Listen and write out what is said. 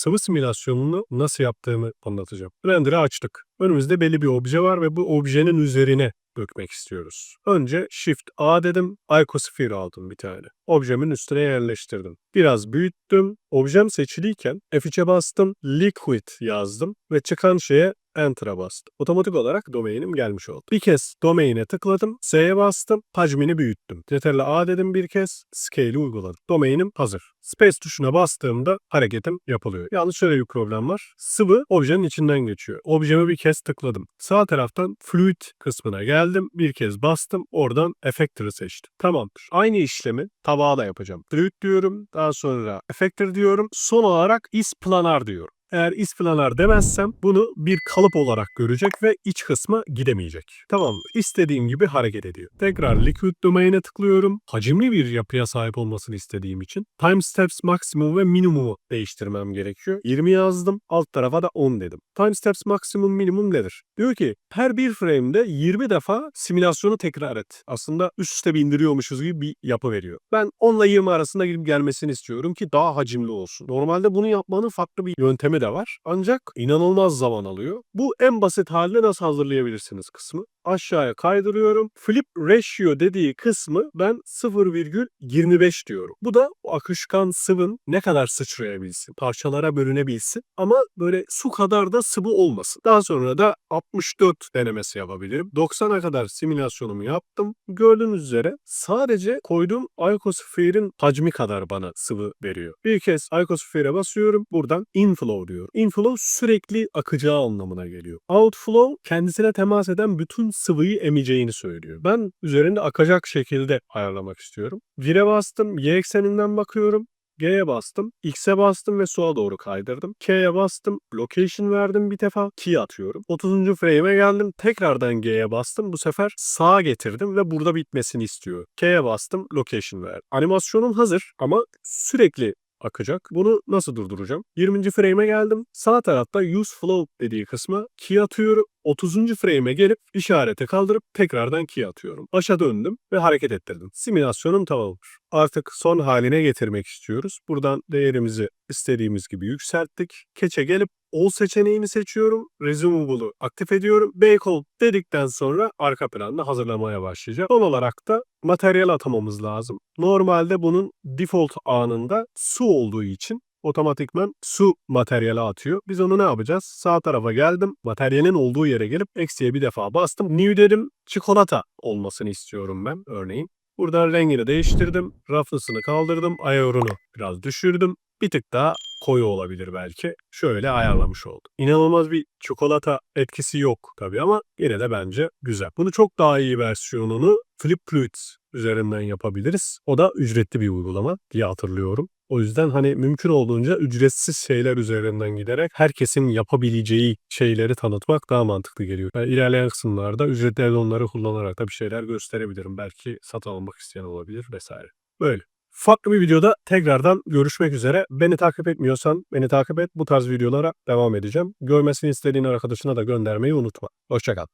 sıvı simülasyonunu nasıl yaptığımı anlatacağım. Render'ı açtık. Önümüzde belli bir obje var ve bu objenin üzerine dökmek istiyoruz. Önce Shift A dedim, Icosphere aldım bir tane. Objemin üstüne yerleştirdim. Biraz büyüttüm. Objem seçiliyken F3'e bastım, Liquid yazdım ve çıkan şeye Enter'a bastım. Otomatik olarak domainim gelmiş oldu. Bir kez domaine tıkladım, S'ye bastım, hacmini büyüttüm. Ctrl A dedim bir kez, Scale'i uyguladım. Domainim hazır. Space tuşuna bastığımda hareketim yapılıyor. Yalnız şöyle bir problem var. Sıvı objenin içinden geçiyor. Objemi bir kez tıkladım. Sağ taraftan Fluid kısmına geldim. Bir kez bastım. Oradan Effector'ı seçtim. Tamamdır. Aynı işlemi tabağa da yapacağım. Fluid diyorum. Daha sonra Effector diyorum. Son olarak isplanar diyorum. Eğer isplanar demezsem bunu bir kalıp olarak görecek ve iç kısma gidemeyecek. Tamam? İstediğim gibi hareket ediyor. Tekrar liquid domain'e tıklıyorum. Hacimli bir yapıya sahip olmasını istediğim için time steps maksimum ve minimumu değiştirmem gerekiyor. 20 yazdım. Alt tarafa da 10 dedim. Time steps maksimum minimum nedir? Diyor ki her bir frame'de 20 defa simülasyonu tekrar et. Aslında üst üste bindiriyormuşuz gibi bir yapı veriyor. Ben 10 ile 20 arasında gidip gelmesini istiyorum ki daha hacimli olsun. Normalde bunu yapmanın farklı bir yöntemi de var. Ancak inanılmaz zaman alıyor. Bu en basit haline nasıl hazırlayabilirsiniz kısmı. Aşağıya kaydırıyorum. Flip ratio dediği kısmı ben 0,25 diyorum. Bu da o akışkan sıvın ne kadar sıçrayabilsin, parçalara bölünebilsin ama böyle su kadar da sıvı olmasın. Daha sonra da 64 denemesi yapabilirim. 90'a kadar simülasyonumu yaptım. Gördüğünüz üzere sadece koyduğum Icosphere'in hacmi kadar bana sıvı veriyor. Bir kez Icosphere'e basıyorum. Buradan inflow diyor. Inflow sürekli akacağı anlamına geliyor. Outflow kendisine temas eden bütün sıvıyı emeceğini söylüyor. Ben üzerinde akacak şekilde ayarlamak istiyorum. Vire bastım. Y ekseninden bakıyorum. G'ye bastım, X'e bastım ve sola doğru kaydırdım. K'ye bastım, location verdim bir defa, key atıyorum. 30. frame'e geldim, tekrardan G'ye bastım. Bu sefer sağa getirdim ve burada bitmesini istiyor. K'ye bastım, location verdim. Animasyonum hazır ama sürekli akacak. Bunu nasıl durduracağım? 20. frame'e geldim. Sağ tarafta use flow dediği kısma key atıyorum. 30. frame'e gelip işareti kaldırıp tekrardan key atıyorum. Başa döndüm ve hareket ettirdim. Simülasyonum tamamdır. Artık son haline getirmek istiyoruz. Buradan değerimizi istediğimiz gibi yükselttik. Keçe gelip All seçeneğini seçiyorum. Resumable'ı aktif ediyorum. Bacon dedikten sonra arka planda hazırlamaya başlayacağım. Son olarak da materyal atamamız lazım. Normalde bunun default anında su olduğu için otomatikman su materyali atıyor. Biz onu ne yapacağız? Sağ tarafa geldim. Materyalin olduğu yere gelip eksiye bir defa bastım. New dedim. Çikolata olmasını istiyorum ben örneğin. Buradan rengini değiştirdim. Roughness'ını kaldırdım. Ayarını biraz düşürdüm. Bir tık daha koyu olabilir belki. Şöyle ayarlamış oldum. İnanılmaz bir çikolata etkisi yok tabii ama yine de bence güzel. Bunu çok daha iyi versiyonunu Flip Fluids üzerinden yapabiliriz. O da ücretli bir uygulama diye hatırlıyorum. O yüzden hani mümkün olduğunca ücretsiz şeyler üzerinden giderek herkesin yapabileceği şeyleri tanıtmak daha mantıklı geliyor. Ben ilerleyen kısımlarda ücretli add-onları kullanarak da bir şeyler gösterebilirim. Belki satın almak isteyen olabilir vesaire. Böyle. Farklı bir videoda tekrardan görüşmek üzere. Beni takip etmiyorsan beni takip et. Bu tarz videolara devam edeceğim. Görmesini istediğin arkadaşına da göndermeyi unutma. Hoşçakal.